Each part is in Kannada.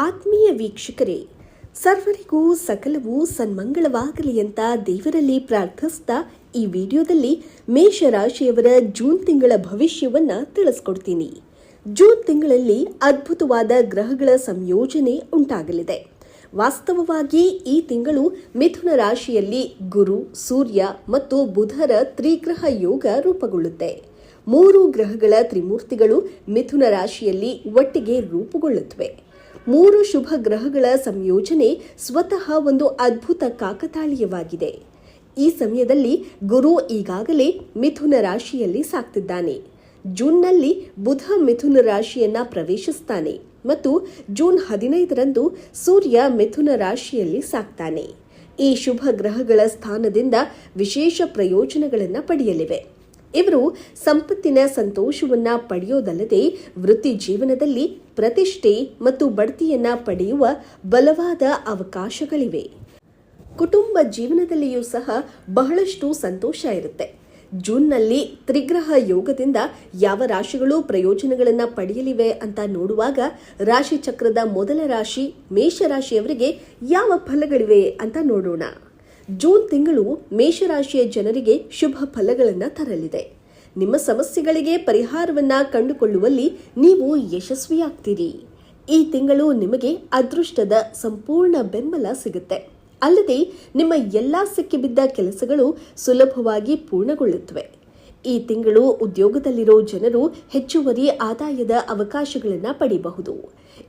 ಆತ್ಮೀಯ ವೀಕ್ಷಕರೇ, ಸರ್ವರಿಗೂ ಸಕಲವೂ ಸನ್ಮಂಗಳವಾಗಲಿ ಅಂತ ದೇವರಲ್ಲಿ ಪ್ರಾರ್ಥಿಸ್ತಾ ಈ ವಿಡಿಯೋದಲ್ಲಿ ಮೇಷರಾಶಿಯವರ ಜೂನ್ ತಿಂಗಳ ಭವಿಷ್ಯವನ್ನ ತಿಳಿಸ್ಕೊಡ್ತೀನಿ. ಜೂನ್ ತಿಂಗಳಲ್ಲಿ ಅದ್ಭುತವಾದ ಗ್ರಹಗಳ ಸಂಯೋಜನೆ ಉಂಟಾಗಲಿದೆ. ವಾಸ್ತವವಾಗಿ ಈ ತಿಂಗಳು ಮಿಥುನ ರಾಶಿಯಲ್ಲಿ ಗುರು, ಸೂರ್ಯ ಮತ್ತು ಬುಧರ ತ್ರಿಗ್ರಹ ಯೋಗ ರೂಪುಗೊಳ್ಳುತ್ತೆ. ಮೂರು ಗ್ರಹಗಳ ತ್ರಿಮೂರ್ತಿಗಳು ಮಿಥುನ ರಾಶಿಯಲ್ಲಿ ಒಟ್ಟಿಗೆ ರೂಪುಗೊಳ್ಳುತ್ತವೆ. ಮೂರು ಶುಭ ಗ್ರಹಗಳ ಸಂಯೋಜನೆ ಸ್ವತಃ ಒಂದು ಅದ್ಭುತ ಕಾಕತಾಳೀಯವಾಗಿದೆ. ಈ ಸಮಯದಲ್ಲಿ ಗುರು ಈಗಾಗಲೇ ಮಿಥುನ ರಾಶಿಯಲ್ಲಿ ಸಾಕ್ತಿದ್ದಾನೆ. ಜೂನ್ನಲ್ಲಿ ಬುಧ ಮಿಥುನ ರಾಶಿಯನ್ನ ಪ್ರವೇಶಿಸ್ತಾನೆ ಮತ್ತು ಜೂನ್ ಹದಿನೈದರಂದು ಸೂರ್ಯ ಮಿಥುನ ರಾಶಿಯಲ್ಲಿ ಸಾಕ್ತಾನೆ. ಈ ಶುಭ ಗ್ರಹಗಳ ಸ್ಥಾನದಿಂದ ವಿಶೇಷ ಪ್ರಯೋಜನಗಳನ್ನು ಪಡೆಯಲಿವೆ. ಇವರು ಸಂಪತ್ತಿನ ಸಂತೋಷವನ್ನ ಪಡೆಯೋದಲ್ಲದೆ ವೃತ್ತಿ ಜೀವನದಲ್ಲಿ ಪ್ರತಿಷ್ಠೆ ಮತ್ತು ಬಡ್ತಿಯನ್ನ ಪಡೆಯುವ ಬಲವಾದ ಅವಕಾಶಗಳಿವೆ. ಕುಟುಂಬ ಜೀವನದಲ್ಲಿಯೂ ಸಹ ಬಹಳಷ್ಟು ಸಂತೋಷ ಇರುತ್ತೆ. ಜೂನ್ನಲ್ಲಿ ತ್ರಿಗ್ರಹ ಯೋಗದಿಂದ ಯಾವ ರಾಶಿಗಳು ಪ್ರಯೋಜನಗಳನ್ನು ಪಡೆಯಲಿವೆ ಅಂತ ನೋಡುವಾಗ ರಾಶಿ ಚಕ್ರದ ಮೊದಲ ರಾಶಿ ಮೇಷರಾಶಿಯವರಿಗೆ ಯಾವ ಫಲಗಳಿವೆ ಅಂತ ನೋಡೋಣ. ಜೂನ್ ತಿಂಗಳು ಮೇಷರಾಶಿಯ ಜನರಿಗೆ ಶುಭ ಫಲಗಳನ್ನು ತರಲಿದೆ. ನಿಮ್ಮ ಸಮಸ್ಯೆಗಳಿಗೆ ಪರಿಹಾರವನ್ನ ಕಂಡುಕೊಳ್ಳುವಲ್ಲಿ ನೀವು ಯಶಸ್ವಿಯಾಗ್ತೀರಿ. ಈ ತಿಂಗಳು ನಿಮಗೆ ಅದೃಷ್ಟದ ಸಂಪೂರ್ಣ ಬೆಂಬಲ ಸಿಗುತ್ತೆ. ಅಲ್ಲದೆ ನಿಮ್ಮ ಎಲ್ಲಾ ಸಿಕ್ಕಿಬಿದ್ದ ಕೆಲಸಗಳು ಸುಲಭವಾಗಿ ಪೂರ್ಣಗೊಳ್ಳುತ್ತವೆ. ಈ ತಿಂಗಳು ಉದ್ಯೋಗದಲ್ಲಿರೋ ಜನರು ಹೆಚ್ಚುವರಿ ಆದಾಯದ ಅವಕಾಶಗಳನ್ನು ಪಡೆಯಬಹುದು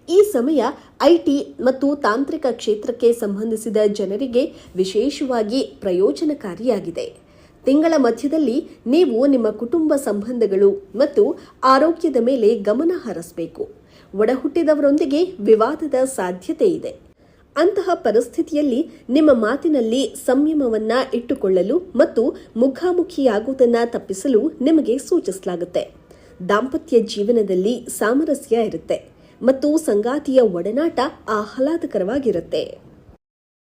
ಈ ಸಮಯ ಐಟಿ ಮತ್ತು ತಾಂತ್ರಿಕ ಕ್ಷೇತ್ರಕ್ಕೆ ಸಂಬಂಧಿಸಿದ ಜನರಿಗೆ ವಿಶೇಷವಾಗಿ ಪ್ರಯೋಜನಕಾರಿಯಾಗಿದೆ. ತಿಂಗಳ ಮಧ್ಯದಲ್ಲಿ ನೀವು ನಿಮ್ಮ ಕುಟುಂಬ ಸಂಬಂಧಗಳು ಮತ್ತು ಆರೋಗ್ಯದ ಮೇಲೆ ಗಮನ ಹರಿಸಬೇಕು. ಒಡಹುಟ್ಟಿದವರೊಂದಿಗೆ ವಿವಾದದ ಸಾಧ್ಯತೆ ಇದೆ. ಅಂತಹ ಪರಿಸ್ಥಿತಿಯಲ್ಲಿ ನಿಮ್ಮ ಮಾತಿನಲ್ಲಿ ಸಂಯಮವನ್ನ ಇಟ್ಟುಕೊಳ್ಳಲು ಮತ್ತು ಮುಖಾಮುಖಿಯಾಗುವುದನ್ನು ತಪ್ಪಿಸಲು ನಿಮಗೆ ಸೂಚಿಸಲಾಗುತ್ತೆ. ದಾಂಪತ್ಯ ಜೀವನದಲ್ಲಿ ಸಾಮರಸ್ಯ ಇರುತ್ತೆ ಮತ್ತು ಸಂಗಾತಿಯ ಒಡನಾಟ ಆಹ್ಲಾದಕರವಾಗಿರುತ್ತೆ.